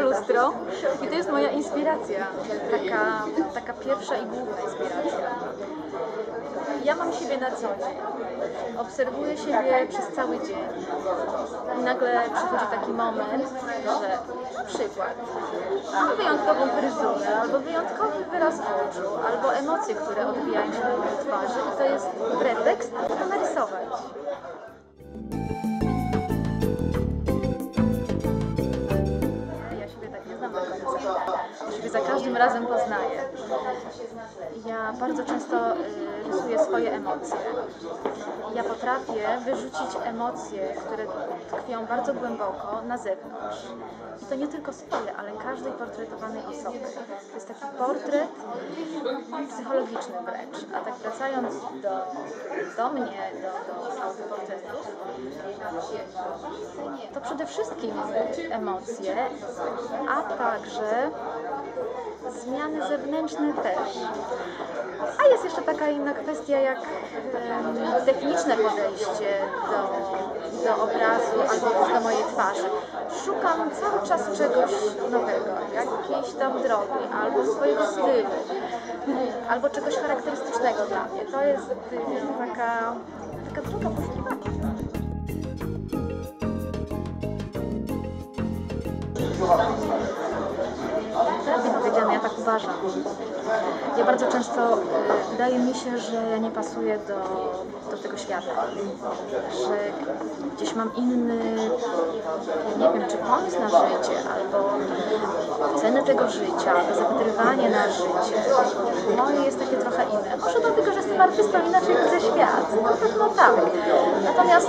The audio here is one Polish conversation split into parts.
lustro i to jest moja inspiracja. Taka, taka pierwsza i główna inspiracja. Ja mam siebie na co dzień. Obserwuję siebie przez cały dzień. I nagle przychodzi taki moment, że przykład. Mam wyjątkową fryzurę, albo wyjątkowy wyraz oczu, albo emocje, które odbijają się na mojej twarzy i to jest pretekst, aby narysować. Siebie za każdym razem poznaję. Ja bardzo często y, rysuję swoje emocje. Ja potrafię wyrzucić emocje, które tkwią bardzo głęboko na zewnątrz. I to nie tylko swoje, ale każdej portretowanej osoby. To jest taki portret psychologiczny wręcz. A tak wracając do, do mnie, do, do autoportretów, to przede wszystkim emocje, a także zmiany zewnętrzne też. A jest jeszcze taka inna kwestia jak techniczne podejście do, do obrazu albo do mojej twarzy. Szukam cały czas czegoś nowego, jakiejś tam drogi, albo swojego stylu, albo czegoś charakterystycznego dla mnie. To jest taka, taka droga poszukiwania. Uważam. Ja bardzo często y, wydaje mi się, że nie pasuję do, do tego świata. Że gdzieś mam inny, nie wiem, czy pomysł na życie, albo cenę tego życia, albo zapatrywanie na życie. Moje jest takie trochę inne. Może dlatego, że jestem artystą, inaczej widzę świat. No pewno tak. Natomiast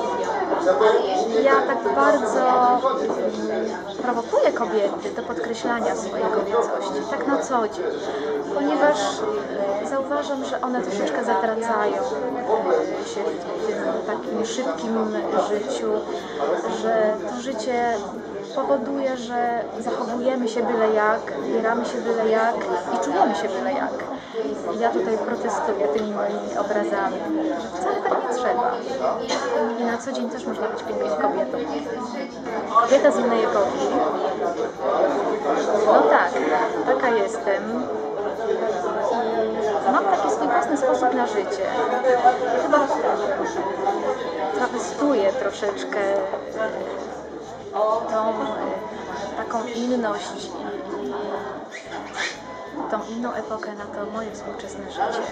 ja tak bardzo prowokuję kobiety do podkreślania swojej kobiecości, tak na co dzień, ponieważ zauważam, że one troszeczkę zatracają się w tym takim szybkim życiu, że to życie powoduje, że zachowujemy się byle jak, bieramy się byle jak i czujemy się byle jak. Ja tutaj protestuję tymi moimi obrazami, że wcale tak nie trzeba. I na co dzień też można być piękną kobietą. Kobieta z innej epoki. No tak, taka jestem. I mam taki swój własny sposób na życie. Chyba trawestuję troszeczkę tą e, taką inność tą inną epokę na to moje współczesne życie.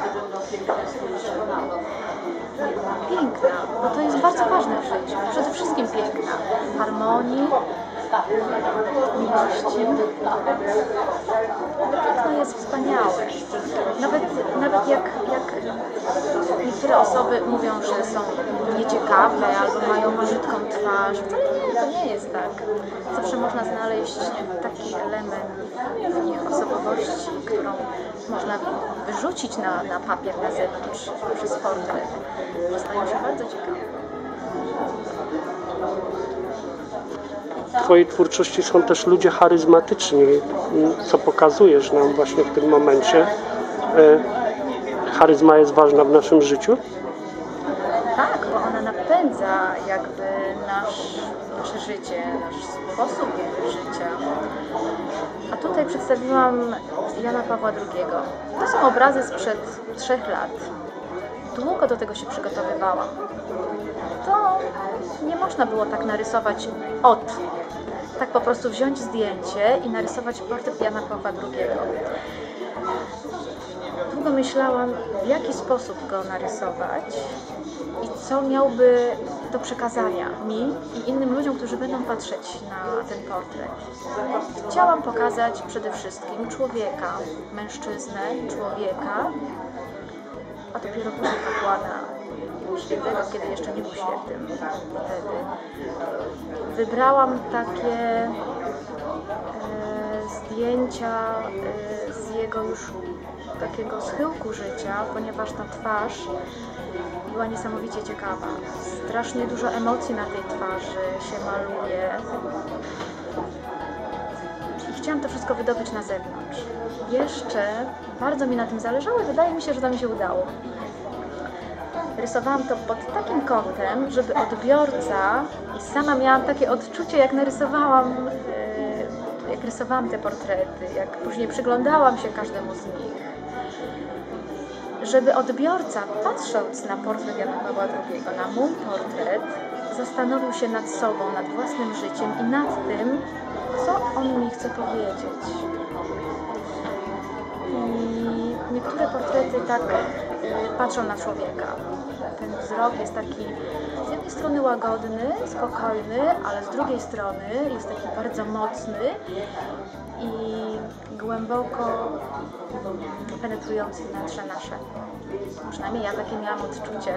Piękna, bo to jest bardzo ważne w życiu. Przede wszystkim piękna. Harmonii, Piękno jest wspaniałe. Nawet, nawet jak, jak niektóre osoby mówią, że są nieciekawe albo mają brzydką twarz, wcale nie, to nie jest tak. Zawsze można znaleźć taki element w nich osobowości, którą można wyrzucić na, na papier na zewnątrz przez portret. Stają się bardzo ciekawe. W Twojej twórczości są też ludzie charyzmatyczni, co pokazujesz nam właśnie w tym momencie. E, Charyzma jest ważna w naszym życiu? Tak, bo ona napędza jakby nasz, nasze życie, nasz sposób życia. A tutaj przedstawiłam Jana Pawła II. To są obrazy sprzed trzech lat. Długo do tego się przygotowywałam. To nie można było tak narysować od. Tak po prostu wziąć zdjęcie i narysować portret Jana Pawła II. Długo myślałam, w jaki sposób go narysować i co miałby do przekazania mi i innym ludziom, którzy będą patrzeć na ten portret. Chciałam pokazać przede wszystkim człowieka, mężczyznę, człowieka, a dopiero później kapłana, Świętego, kiedy jeszcze nie był świętym wtedy. Wybrałam takie e, zdjęcia e, z jego już takiego schyłku życia, ponieważ ta twarz była niesamowicie ciekawa. Strasznie dużo emocji na tej twarzy się maluje. I chciałam to wszystko wydobyć na zewnątrz. Jeszcze bardzo mi na tym zależało i wydaje mi się, że to mi się udało. Rysowałam to pod takim kątem, żeby odbiorca i sama miałam takie odczucie, jak narysowałam, e, jak rysowałam te portrety, jak później przyglądałam się każdemu z nich żeby odbiorca, patrząc na portret Jana Pawła II, na mój portret, zastanowił się nad sobą, nad własnym życiem i nad tym, co on mi chce powiedzieć. I niektóre portrety tak patrzą na człowieka. Ten wzrok jest taki z jednej strony łagodny, spokojny, ale z drugiej strony jest taki bardzo mocny i głęboko penetrujący wnętrze nasze. Przynajmniej ja takie miałam odczucie.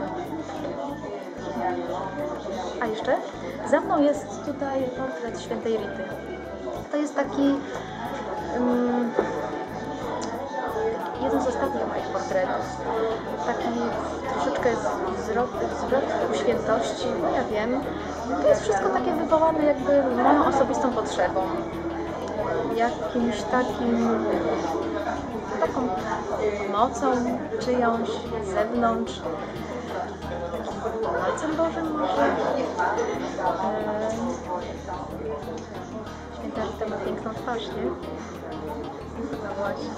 A jeszcze za mną jest tutaj portret świętej Rity. To jest taki um, jeden z ostatnich moich portretów. Taki troszeczkę zwrot, ku świętości, no ja wiem. To jest wszystko takie wywołane jakby moją osobistą potrzebą. Jakimś takim taką mocą czyjąś z zewnątrz. Palcem Bożym może. Rita ma piękną twarz, nie? No właśnie.